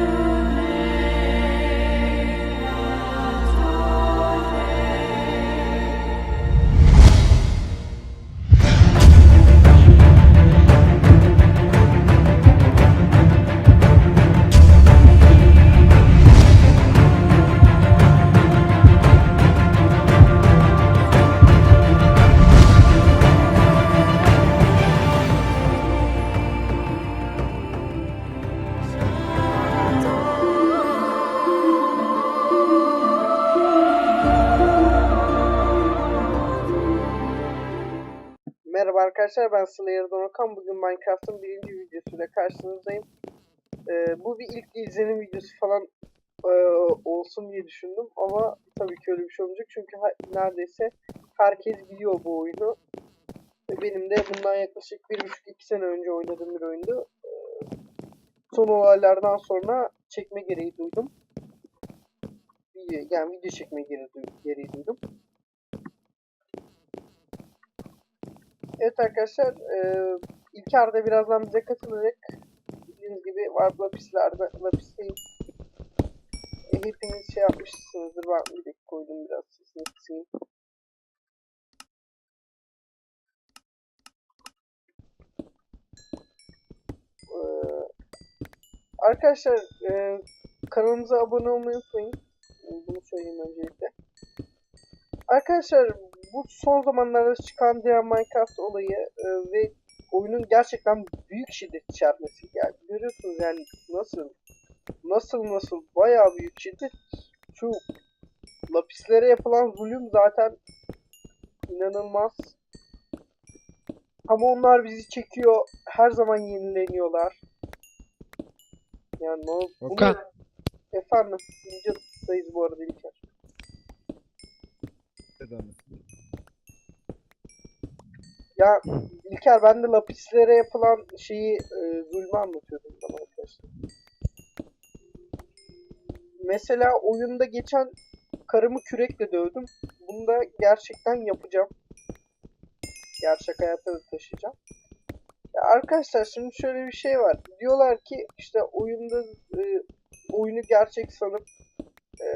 you. Merhaba arkadaşlar ben Slayer Donokan. Bugün Minecraft'ın birinci videosuyla karşınızdayım. Ee, bu bir ilk izlenim videosu falan e, olsun diye düşündüm ama tabii ki öyle bir şey olmayacak çünkü neredeyse herkes biliyor bu oyunu. Benim de bundan yaklaşık bir buçuk iki sene önce oynadığım bir oyundu. Ee, son olaylardan sonra çekme gereği duydum. Yani video çekme gereği duydum. Evet arkadaşlar, eee İlker de birazdan bize katılacak. Bildiğiniz gibi var lapislerde, lapisteyim. E, hepiniz şey yapmışsınızdır, ben bir dakika koydum biraz sesini kısayım. Eee, arkadaşlar, eee, kanalımıza abone olmayı unutmayın. Bunu söyleyeyim öncelikle. Arkadaşlar bu son zamanlarda çıkan diğer Minecraft olayı e, ve oyunun gerçekten büyük şiddet içermesi. Yani görüyorsunuz yani nasıl nasıl nasıl bayağı büyük şiddet. Şu lapislere yapılan zulüm zaten inanılmaz. Ama onlar bizi çekiyor. Her zaman yenileniyorlar. Yani o, bunu- Okan. Efendim, Ninja'dayız bu arada İlker. Ya İlker ben de lapislere yapılan şeyi e, zulmü anlatıyordum sana arkadaşlar. Mesela oyunda geçen karımı kürekle dövdüm. Bunu da gerçekten yapacağım. Gerçek hayata da taşıyacağım. Ya arkadaşlar şimdi şöyle bir şey var. Diyorlar ki işte oyunda e, oyunu gerçek sanıp e,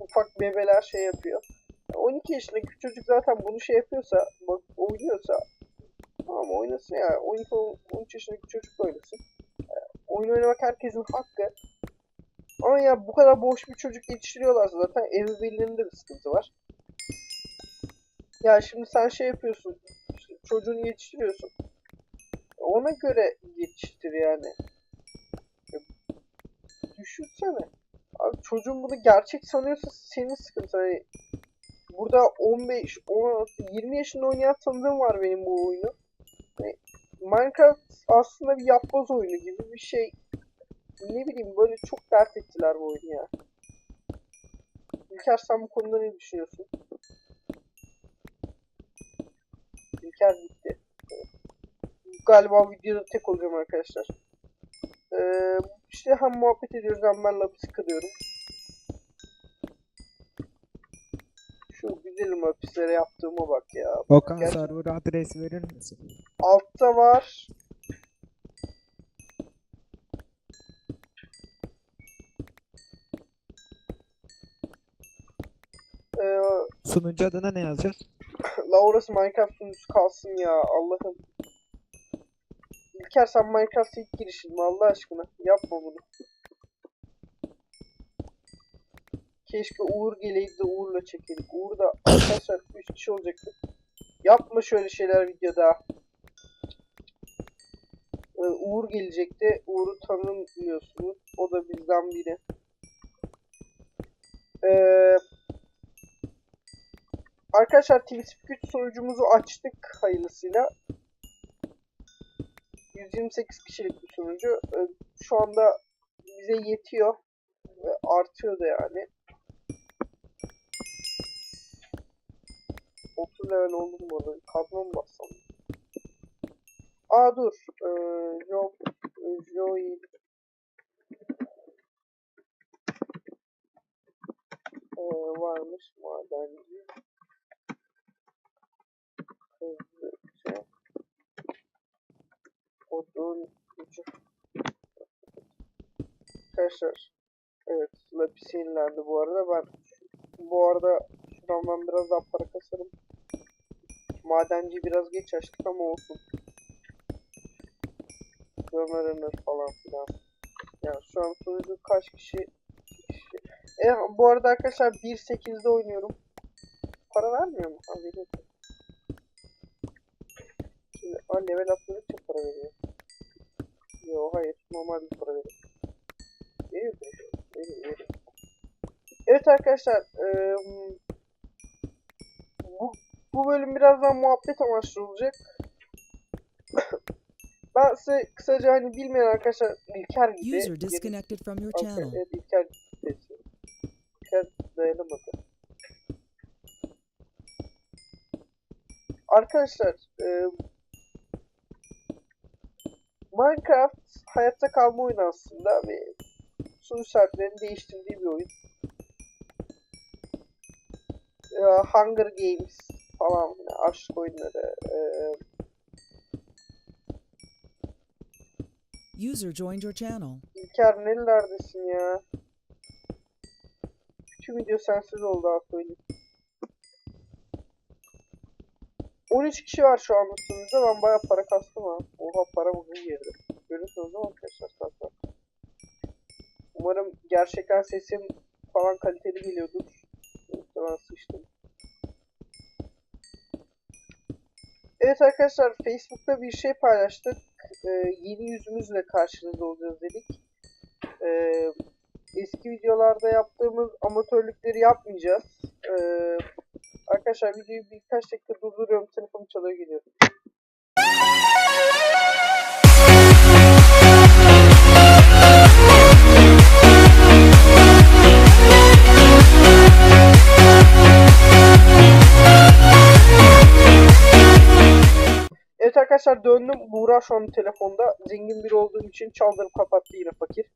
ufak bebeler şey yapıyor. 12 yaşındaki çocuk zaten bunu şey yapıyorsa, bak oynuyorsa Tamam oynasın ya. 12 13 yaşındaki çocuk oynasın. Ee, oyun oynamak herkesin hakkı. Ama ya bu kadar boş bir çocuk yetiştiriyorlarsa zaten ebeveynlerinde bir sıkıntı var. Ya şimdi sen şey yapıyorsun. çocuğunu yetiştiriyorsun. Ona göre yetiştir yani. Ya, düşünsene. Abi çocuğun bunu gerçek sanıyorsa senin sıkıntı. Hani burada 15, 16, 20 yaşında oynayan tanıdığım var benim bu oyunu. Minecraft aslında bir yapboz oyunu gibi bir şey. Ne bileyim böyle çok dert ettiler bu oyunu ya. İlker sen bu konuda ne düşünüyorsun? İlker gitti. Galiba videoda tek olacağım arkadaşlar. Ee, işte hem muhabbet ediyoruz hem ben lapis kırıyorum. Şu güzelim lapislere yaptığıma bak ya. Okan Gerçi- server adresi verir misin? Altta var. Ee, Sunucu adına ne yazacağız? la orası Minecraft sunucusu kalsın ya Allah'ım. İlker sen Minecraft'a ilk girişin mi Allah aşkına? Yapma bunu. Keşke Uğur geleydi de Uğur'la çekelim. Uğur da arkadaşlar 3 kişi olacaktı. Yapma şöyle şeyler videoda. Ee, Uğur gelecekti. Uğur'u tanımıyorsunuz. O da bizden biri. Ee, arkadaşlar TeamSpeak 3 sunucumuzu açtık hayırlısıyla. 128 kişilik bir sunucu. Ee, şu anda bize yetiyor. Ve artıyor da yani. 30 level oldum bu arada. Kazma mı bassam? Aa dur. Ee, Job, Joey. Ee, varmış madenci. Hızlıca. Odun gücü. arkadaşlar. Evet lapis yenilendi bu arada. Ben bu arada şuramdan biraz daha para kasarım. Madenci biraz geç açtık ama olsun. Ömrünür falan filan. Yani şu an sunucu kaç kişi? Kişi. E, bu arada arkadaşlar 1.8'de oynuyorum. Para vermiyor mu? Ha veriyor. Şimdi ha, level atladıkça para veriyor. Yo hayır normal bir para veriyor. Veriyor veriyor. Veriyor. Evet arkadaşlar bu, bu bölüm birazdan muhabbet amaçlı olacak. ben size kısaca hani bilmeyen arkadaşlar İlker gibi User disconnected from your channel. evet İlker sesi. İlker dayanamadı. Arkadaşlar e, Minecraft hayatta kalma oyunu aslında ve sunucu sahiplerinin değiştirdiği bir oyun. E, Hunger Games falan aşk oyunları e, User joined your channel. İlker nerelerdesin ya? Bütün video sensiz oldu ha söyleyeyim. 13 kişi var şu an üstümüzde. Ben bayağı para kastım ha. Oha para bugün girdi. Görüyorsunuz değil mi arkadaşlar zaten. Umarım gerçekten sesim falan kaliteli geliyordur. Yoksa ben sıçtım. Evet arkadaşlar Facebook'ta bir şey paylaştık. Ee, yeni yüzümüzle karşınızda olacağız dedik. Ee, eski videolarda yaptığımız amatörlükleri yapmayacağız. Ee, arkadaşlar videoyu birkaç dakika durduruyorum. Telefonum çalıyor geliyorum. Evet arkadaşlar döndüm. Buğra şu an telefonda. Zengin biri olduğum için çaldırıp kapattı yine fakir.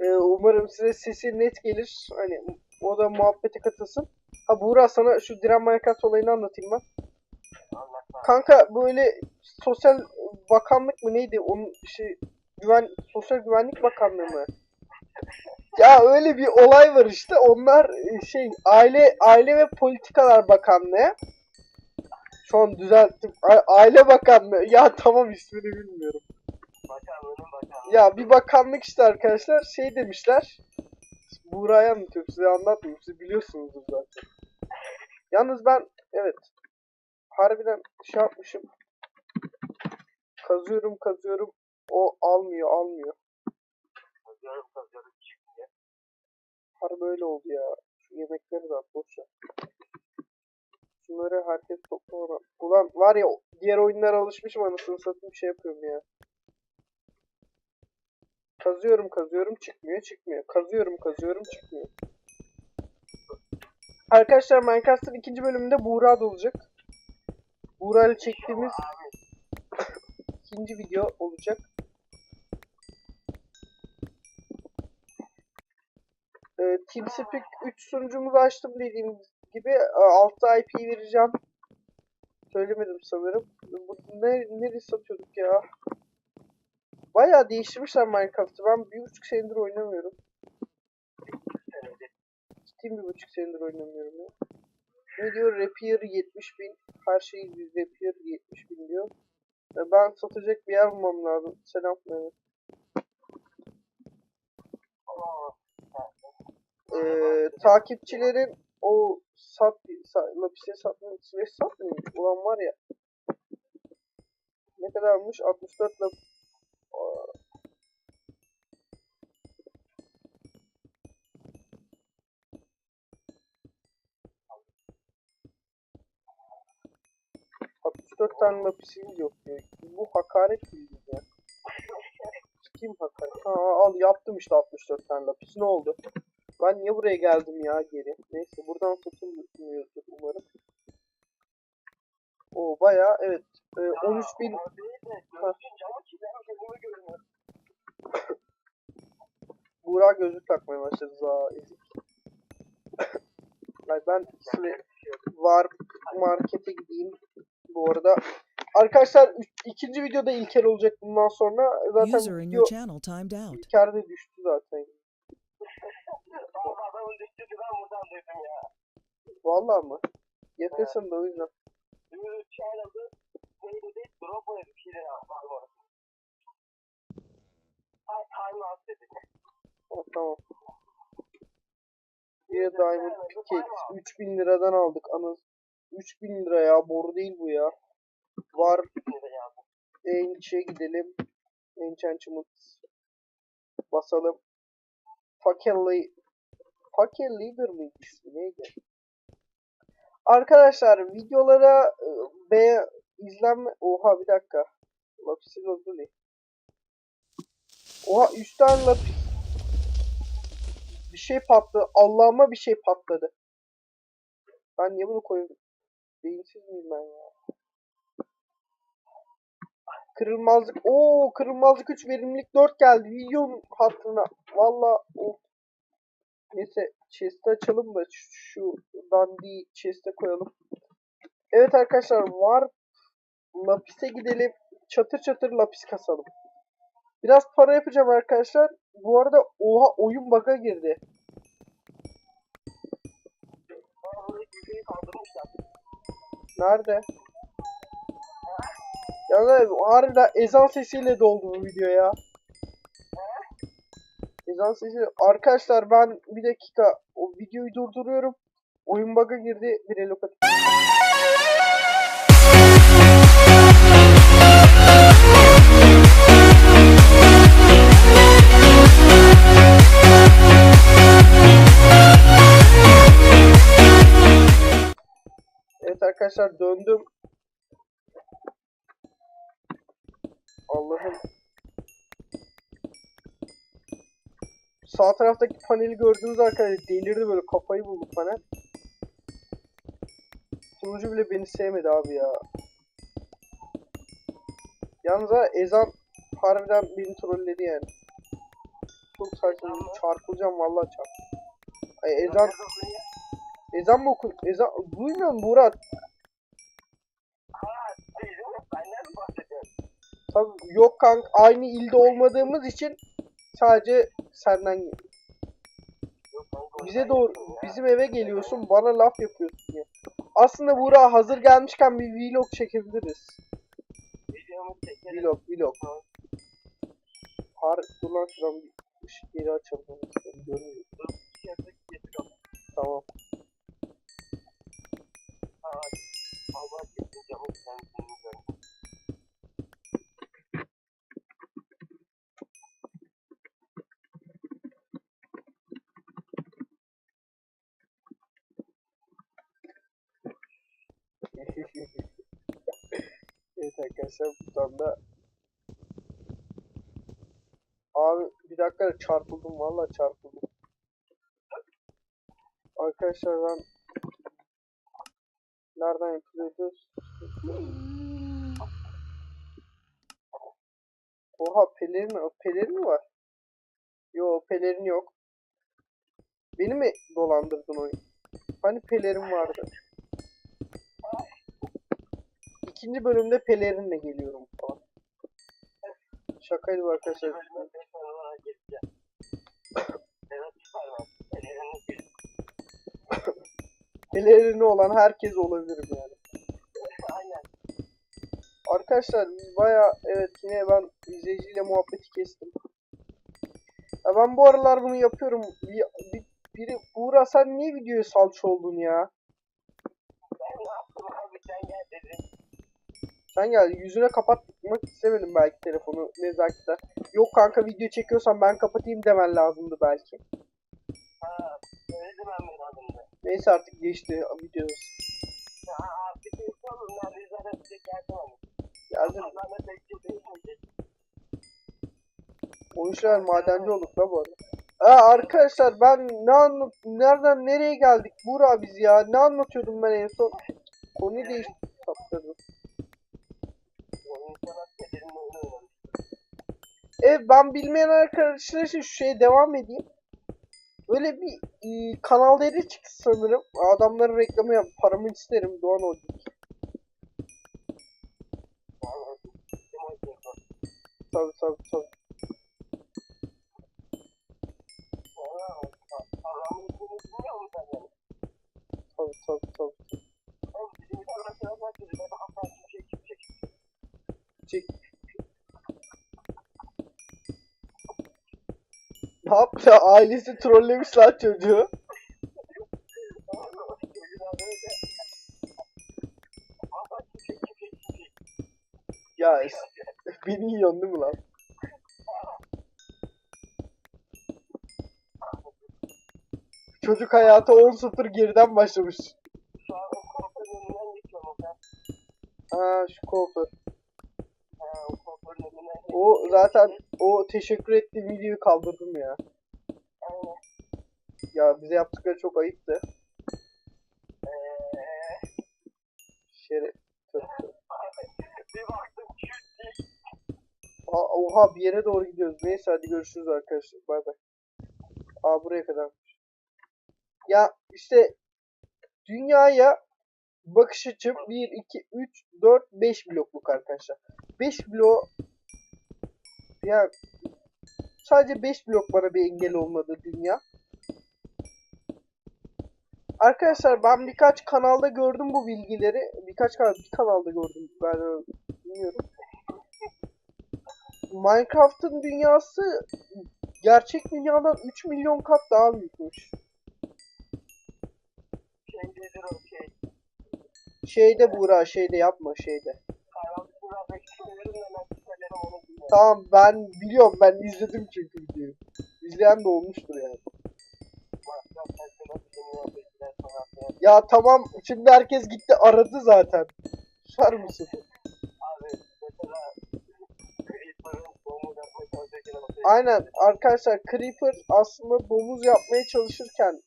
Ee, umarım size sesi net gelir. Hani o da muhabbete katılsın. Ha Buğra sana şu Diren Minecraft olayını anlatayım ben. Kanka böyle sosyal bakanlık mı neydi? Onun şey güven sosyal güvenlik bakanlığı mı? Ya öyle bir olay var işte. Onlar e, şey aile aile ve politikalar bakanlığı. Şu an düzelttim. Aile Bakanlığı. Ya tamam ismini bilmiyorum. Ya bir bakanlık işte arkadaşlar şey demişler. Buğra'ya anlatıyorum size anlatmıyorum. Siz biliyorsunuzdur zaten. Yalnız ben evet harbiden şey yapmışım. Kazıyorum kazıyorum. O almıyor almıyor. Harbi öyle oldu ya. Şu yemekleri de at boş ver. Şunları herkes toplamadan. Ulan var ya diğer oyunlara alışmışım anasını satayım şey yapıyorum ya. Kazıyorum kazıyorum çıkmıyor çıkmıyor. Kazıyorum kazıyorum çıkmıyor. Arkadaşlar Minecraft'ın ikinci bölümünde Buğra da olacak. Buğra ile çektiğimiz ikinci video olacak. Ee, TeamSpeak 3 sunucumuzu açtım dediğim gibi e, altta IP vereceğim. Söylemedim sanırım. Bu ne neresi satıyorduk ya? Bayağı değiştirmişler Minecraft'ı. Ben bir buçuk senedir oynamıyorum. Ciddiyim bir buçuk senedir oynamıyorum ya. Ne diyor? Rapier 70 bin. Her şey Rapier 70 bin diyor. Ve ben satacak bir yer bulmam lazım. Selam Mehmet. Ee, takipçilerin o sat, sat lapise satmıyor, sileş satmıyor. Ulan var ya. Ne kadarmış? 64 lap. ...64 tane lapisimiz yok diyor. Bu hakaret değil ya. Kim hakaret? Ha, al yaptım işte 64 tane lapis. Ne oldu? Ben niye buraya geldim ya geri? Neyse buradan tutulmuyordur umarım. O baya evet. E, 13 bin... Buğra gözlük takmaya başladı za ezik. Ay ben şimdi var markete gideyim. Bu arada Arkadaşlar üç- ikinci videoda İlker olacak bundan sonra. Zaten video your channel timed out. İlker de düştü zaten. Ama adamın düştüğü ben buradan duydum ya. Vallahi mı? Yetesin de o yüzden. Ümit Çağladı neydi dedi? Drop oynadı bir şeyler yaptı. Ay time out dedi. Oh, tamam. Bir Diamond Pickaxe 3000 liradan aldık anız. 3000 lira ya boru değil bu ya. Var Ench'e gidelim. Enchantment basalım. Fakirli Fakir Leader mıydı ismi neydi? Arkadaşlar videolara e, be izlenme oha bir dakika. Lapis Lazuli. Oha 3 tane lapis bir şey patladı. Allah'ıma bir şey patladı. Ben niye bunu koydum? Beyinsiz miyim ben ya? Kırılmazlık. Oo kırılmazlık 3 verimlilik 4 geldi. Videonun hatırına. Valla o. Neyse chest'i açalım da şu, dandiyi chest'e koyalım. Evet arkadaşlar var. Lapis'e gidelim. Çatır çatır lapis kasalım. Biraz para yapacağım arkadaşlar. Bu arada oha oyun bug'a girdi. Nerede? Yani harbiden ezan sesiyle doldu bu video ya. Ezan sesi. Arkadaşlar ben bir dakika o videoyu durduruyorum. Oyun bug'a girdi. Bir relokat. Evet arkadaşlar döndüm. Allah'ım. Sağ taraftaki paneli gördüğünüz arkadaşlar delirdi böyle kafayı buldu panel. Sunucu bile beni sevmedi abi ya. Yalnız ha, ezan harbiden beni trolledi yani. Çok saçma. Çarpılacağım vallahi çarp. Ay ezan ezan mı okun? Ezan duymuyor musun Murat? Tabii yok kank aynı ilde olmadığımız için sadece senden bize doğru bizim eve geliyorsun bana laf yapıyorsun ya. Aslında Buğra hazır gelmişken bir vlog çekebiliriz. Vlog vlog. Har dur lan şuradan bir ışık geri açalım. Görmüyorum. Tamam. Aa, Allah kesin camı sen evet arkadaşlar buradan da Abi bir dakika çarpıldım vallahi çarpıldım. Arkadaşlar ben nereden yapılıyordu? Oha pelerin, pelerin mi var? Yo pelerin yok. Beni mi dolandırdın oyun? Hani pelerin vardı? İkinci bölümde pelerinle geliyorum falan. Şakaydı arkadaşlar. Pelerini olan herkes olabilirim yani. Aynen. Arkadaşlar biz baya evet yine ben izleyiciyle muhabbeti kestim. Ya ben bu aralar bunu yapıyorum. Bir, bir, biri Buğra sen niye videoya salça oldun ya? Sen gel yüzüne kapatmak istemedim belki telefonu nezaketen. Yok kanka video çekiyorsan ben kapatayım demen lazımdı belki. Ha, söyledim ben benim adımda. Neyse artık geçti videomuz. Bir şey sorun lan biz zaten size geldim ama. Geldim. Pazarda bekleyeceğiz. Oyuncular madenci olduk la bu arada. Aa, arkadaşlar ben ne anlat nereden nereye geldik Buğra biz ya ne anlatıyordum ben en son konuyu değiştirdim Ben bilmeyen arkadaşlar için şu şeye devam edeyim. Böyle bir e, kanal değeri çıktı sanırım. Adamların reklamı yap paramı isterim Doğan Holding. Tabii tabii tabii. Tabii tabii tabii. Oğlum Yaptı? Ailesi trollemiş lan çocuğu. Ya beni yiyorsun değil mi lan? Çocuk hayatı 10-0 geriden başlamış. Ha şu kuaför. O zaten o teşekkür ettiğim videoyu kaldırdım ya. Aynen. Ya bize yaptıkları çok ayıptı. Eee, Şeref. bir baktım. Aa, oha bir yere doğru gidiyoruz. Neyse hadi görüşürüz arkadaşlar. Bay bay. Aa buraya kadar. Ya işte dünyaya bakış açım 1, 2, 3, 4, 5 blokluk arkadaşlar. 5 blok ya sadece 5 blok bana bir engel olmadı dünya. Arkadaşlar ben birkaç kanalda gördüm bu bilgileri. Birkaç kanal, bir kanalda gördüm galiba bilmiyorum. Minecraft'ın dünyası gerçek dünyadan 3 milyon kat daha büyükmüş. Şey. Şeyde Buğra şeyde yapma şeyde. Tamam ben biliyorum ben izledim çünkü videoyu. İzleyen de olmuştur yani. Ya tamam şimdi herkes gitti aradı zaten. Susar mısın? Aynen arkadaşlar Creeper aslında domuz yapmaya çalışırken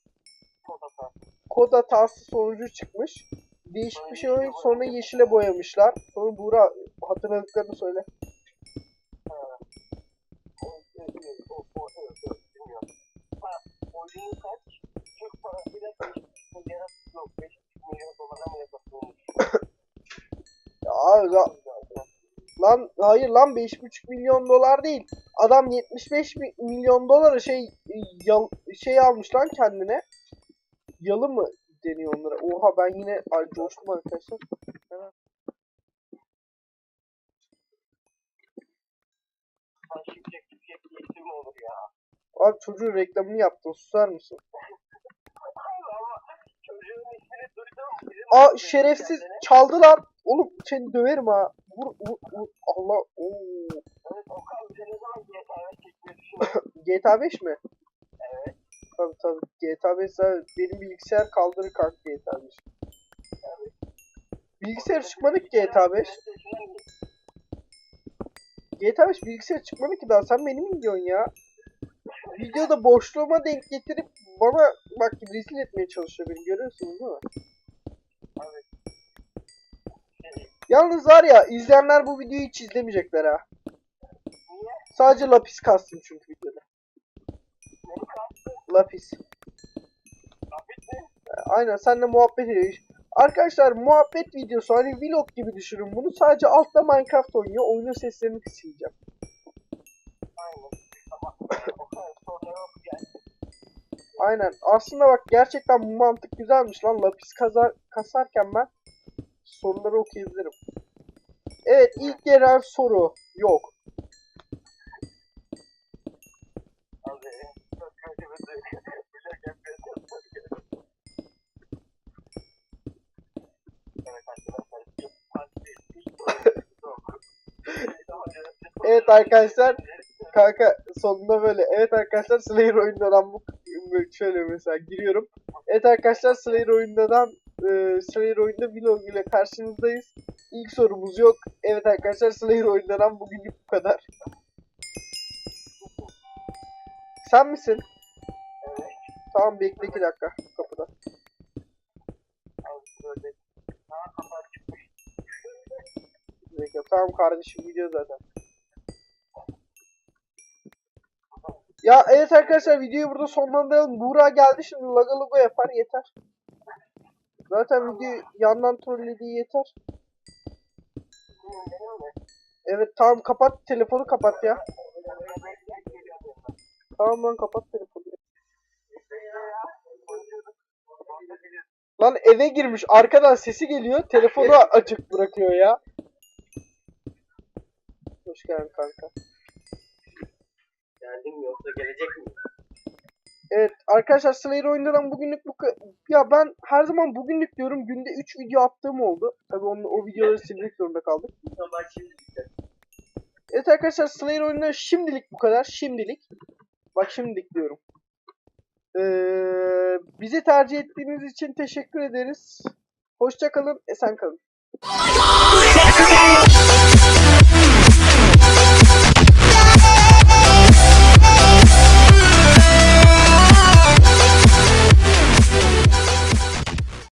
kod hatası sonucu çıkmış. Değişik bir şey olmuş sonra yeşile boyamışlar. Sonra Buğra hatırladıklarını söyle. Hayır lan 5,5 milyon dolar değil. Adam 75 mi- milyon dolara şey yal, şey almış lan kendine. Yalı mı deniyor onlara? Oha ben yine ay coştum arkadaşlar. Hemen. Abi çocuğun reklamını yaptın susar mısın? Aa şerefsiz çaldılar. Oğlum seni döverim ha. Vur vur vur. Allah. Oo. Evet Okan sen ne zaman GTA'ya çekmeyi düşünüyorsun? GTA 5 mi? Evet. Tabii tabii. GTA 5 zaten benim bilgisayar kaldırır kanka GTA 5. Bilgisayar çıkmadı ki GTA 5. PlayStation'dan git. GTA 5 bilgisayar çıkmadı ki daha. Sen beni mi diyorsun ya? Videoda boşluğuma denk getirip bana bak rezil etmeye çalışıyor beni. Görüyorsunuz değil mi? Yalnız var ya izleyenler bu videoyu hiç izlemeyecekler ha. Sadece lapis kastım çünkü videoda. Lapis. Aynen seninle muhabbet ediyor. Arkadaşlar muhabbet videosu hani vlog gibi düşünün bunu. Sadece altta Minecraft oynuyor. Oyunun seslerini kısayacağım. Aynen. Aslında bak gerçekten bu mantık güzelmiş lan. Lapis kazar, kasarken ben soruları okuyabilirim. Evet ilk gelen soru yok. Evet arkadaşlar. kanka sonunda böyle. Evet arkadaşlar Slayer oyundan bu şöyle mesela giriyorum. Evet arkadaşlar Slayer oyundan e, Slayer oyunda vlog ile karşınızdayız. İlk sorumuz yok. Evet arkadaşlar Slayer oyundan bugünlük bu kadar. Sen misin? Evet. Tamam bekle iki dakika kapıda. Bekle. Tamam kardeşim gidiyor zaten. Ya evet arkadaşlar videoyu burada sonlandıralım. Buğra geldi şimdi laga logo yapar yeter. Zaten video yandan trollediği yeter. Evet tamam kapat telefonu kapat ya. Tamam lan kapat telefonu. Lan eve girmiş arkadan sesi geliyor telefonu açık bırakıyor ya. Hoş geldin kanka. Geldim yoksa gelecek mi? Evet arkadaşlar Slayer oyundan bugünlük bu ya ben her zaman bugünlük diyorum günde 3 video attığım oldu. Tabii onu, o videoları silmek zorunda kaldık. Evet arkadaşlar Slayer oyunları şimdilik bu kadar. Şimdilik. Bak şimdilik diyorum. Ee, bizi tercih ettiğiniz için teşekkür ederiz. Hoşça kalın, esen kalın.